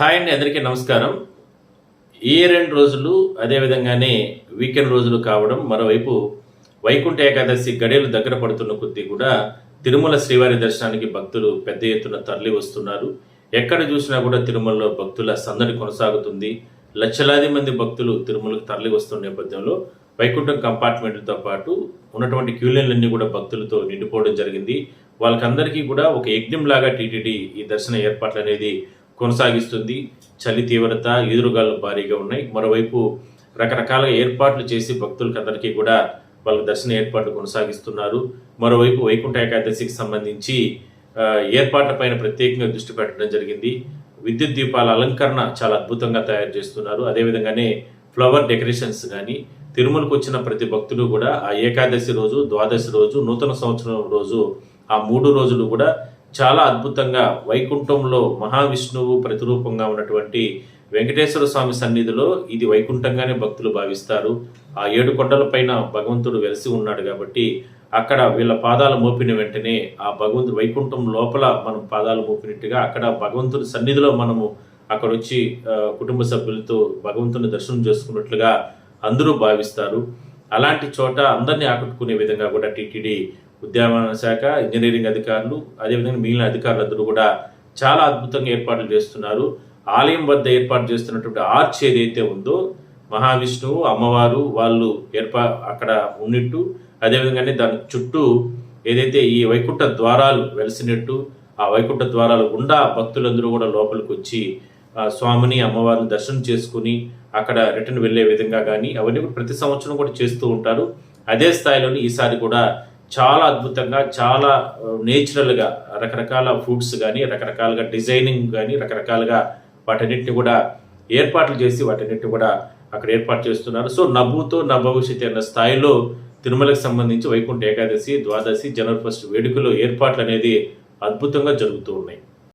Hi అండి అందరికీ నమస్కారం. ఈ రెండు రోజులు అదేవిధంగానే వీకెండ్ రోజులు కావడం మరోవైపు వైకుంఠ ఏకాదశి గడియలు దగ్గర పడుతున్న కొద్దీ కూడా తిరుమల శ్రీవారి దర్శనానికి భక్తులు పెద్ద ఎత్తున తరలి వస్తున్నారు. ఎక్కడ చూసినా కూడా తిరుమలలో భక్తుల సందడి కొనసాగుతుంది. లక్షలాది మంది భక్తులు తిరుమలకు తరలి వస్తున్న నేపథ్యంలో వైకుంఠం కంపార్ట్మెంట్లతో పాటు ఉన్నటువంటి క్యూలైన్లన్నీ కూడా భక్తులతో నిండిపోవడం జరిగింది. వాళ్ళకందరికీ కూడా ఒక యజ్ఞం లాగా టీటీడీ ఈ దర్శన ఏర్పాట్లు అనేది కొనసాగిస్తుంది. చలి తీవ్రత ఎదురుగాలు భారీగా ఉన్నాయి. మరోవైపు రకరకాల ఏర్పాట్లు చేసి భక్తులకందరికీ కూడా వాళ్ళ దర్శన ఏర్పాట్లు కొనసాగిస్తున్నారు. మరోవైపు వైకుంఠ ఏకాదశికి సంబంధించి ఏర్పాట్లపైన ప్రత్యేకంగా దృష్టి పెట్టడం జరిగింది. విద్యుత్ దీపాల అలంకరణ చాలా అద్భుతంగా తయారు చేస్తున్నారు. అదేవిధంగానే ఫ్లవర్ డెకరేషన్స్ కానీ తిరుమలకు వచ్చిన ప్రతి భక్తుడు కూడా ఆ ఏకాదశి రోజు ద్వాదశి రోజు నూతన సంవత్సరం రోజు ఆ మూడు రోజులు కూడా చాలా అద్భుతంగా వైకుంఠంలో మహావిష్ణువు ప్రతిరూపంగా ఉన్నటువంటి వెంకటేశ్వర స్వామి సన్నిధిలో ఇది వైకుంఠంగానే భక్తులు భావిస్తారు. ఆ ఏడు కొండల పైన భగవంతుడు వెలిసి ఉన్నాడు కాబట్టి అక్కడ వీళ్ళ పాదాలు మోపిన వెంటనే ఆ భగవంతుడు వైకుంఠం లోపల మనం పాదాలు మోపినట్టుగా అక్కడ భగవంతుడి సన్నిధిలో మనము అక్కడ వచ్చి కుటుంబ సభ్యులతో భగవంతుని దర్శనం చేసుకున్నట్లుగా అందరూ భావిస్తారు. అలాంటి చోట అందరినీ ఆకట్టుకునే విధంగా కూడా టీటీడీ ఉద్యానవన శాఖ ఇంజనీరింగ్ అధికారులు అదేవిధంగా మిగిలిన అధికారులందరూ కూడా చాలా అద్భుతంగా ఏర్పాట్లు చేస్తున్నారు. ఆలయం వద్ద ఏర్పాటు చేస్తున్నటువంటి ఆర్చ్ ఏదైతే ఉందో మహావిష్ణువు అమ్మవారు వాళ్ళు ఏర్పా అక్కడ ఉన్నట్టు అదేవిధంగానే దాని చుట్టూ ఏదైతే ఈ వైకుంఠ ద్వారాలు వెలిసినట్టు ఆ వైకుంఠ ద్వారాలు గుండా భక్తులందరూ కూడా లోపలికి వచ్చి స్వామిని అమ్మవారిని దర్శనం చేసుకుని అక్కడ రిటర్న్ వెళ్ళే విధంగా కానీ అవన్నీ కూడా ప్రతి సంవత్సరం కూడా చేస్తూ ఉంటారు. అదే స్థాయిలోని ఈసారి కూడా చాలా అద్భుతంగా చాలా నేచురల్గా రకరకాల ఫ్రూట్స్ కానీ రకరకాలుగా డిజైనింగ్ కానీ రకరకాలుగా వాటన్నిటిని కూడా ఏర్పాట్లు చేసి వాటన్నిటిని కూడా అక్కడ ఏర్పాటు చేస్తున్నారు. సో నవ్వుతో నా భవిష్యత్తు అన్న స్థాయిలో తిరుమలకు సంబంధించి వైకుంఠ ఏకాదశి ద్వాదశి జనవరి ఫస్ట్ వేడుకలు ఏర్పాట్లు అనేది అద్భుతంగా జరుగుతూ ఉన్నాయి.